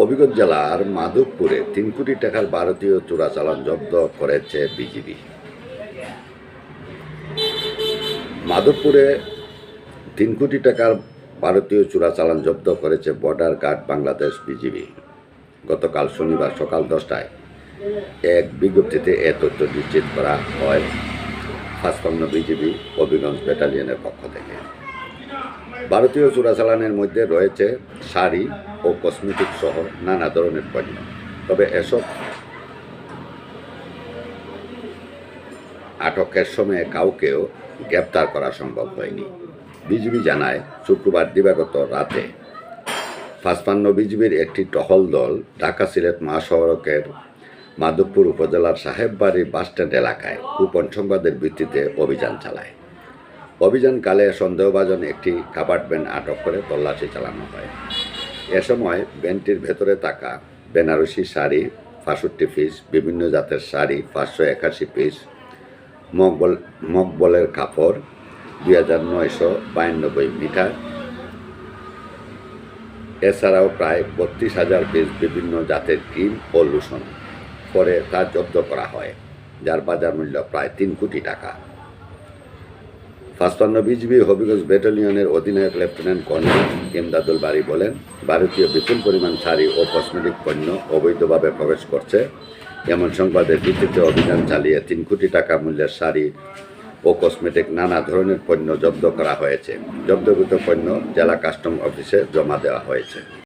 হবিগঞ্জ জেলার মাধবপুরে তিন কোটি টাকার ভারতীয় চোরাচালান জব্দ করেছে বিজিবি। মাধবপুরে তিন কোটি টাকার ভারতীয় চোরাচালান জব্দ করেছে বর্ডার গার্ড বাংলাদেশ বিজিবি। গতকাল শনিবার সকাল দশটায় এক বিজ্ঞপ্তিতে এ তথ্য নিশ্চিত করা হয়। পাঁচপান্ন বিজিবি হবিগঞ্জ ব্যাটালিয়নের পক্ষ থেকে। ভারতীয় চোরাচালানের মধ্যে রয়েছে শাড়ি ও কসমেটিক সহ নানা ধরনের পণ্য। তবে এসব আটকের সময় কাউকেও গ্রেপ্তার করা সম্ভব হয়নি। বিজিবি জানায়, শুক্রবার দিবাগত রাতে পাঁচপান্ন বিজিবির একটি টহল দল ঢাকা সিলেট মহাসড়কের মাধবপুর উপজেলার সাহেববাড়ি বাসস্ট্যান্ড এলাকায় গোপন সংবাদের ভিত্তিতে অভিযান চালায়। অভিযানকালে সন্দেহভাজন একটি ভ্যান আটক করে তল্লাশি চালানো হয়। এ সময় ভ্যানটির ভেতরে থাকা বেনারসি শাড়ি পাঁষট্টি পিস, বিভিন্ন জাতের শাড়ি, পাঁচশো একাশি পিস মকবল মকবলের কাপড়, দুই হাজার নয়শো বায়ানব্বই মিটার। এছাড়াও প্রায় বত্রিশ হাজার পিস বিভিন্ন জাতের ক্রিম ও লুসন পরে তা জব্দ করা হয়, যার বাজার মূল্য প্রায় তিন কোটি টাকা। পাঁচপান্ন বিজিবি হবিগঞ্জ ব্যাটালিয়নের অধিনায়ক লেফটেন্যান্ট কর্নেল ইমদাদুল বাড়ি বলেন, ভারতীয় বিপুল পরিমাণ শাড়ি ও কসমেটিক পণ্য অবৈধভাবে প্রবেশ করছে। এমন সংবাদের ভিত্তিতে অভিযান চালিয়ে তিন কোটি টাকা মূল্যের শাড়ি ও কসমেটিক নানা ধরনের পণ্য জব্দ করা হয়েছে। জব্দকৃত পণ্য জেলা কাস্টম অফিসে জমা দেওয়া হয়েছে।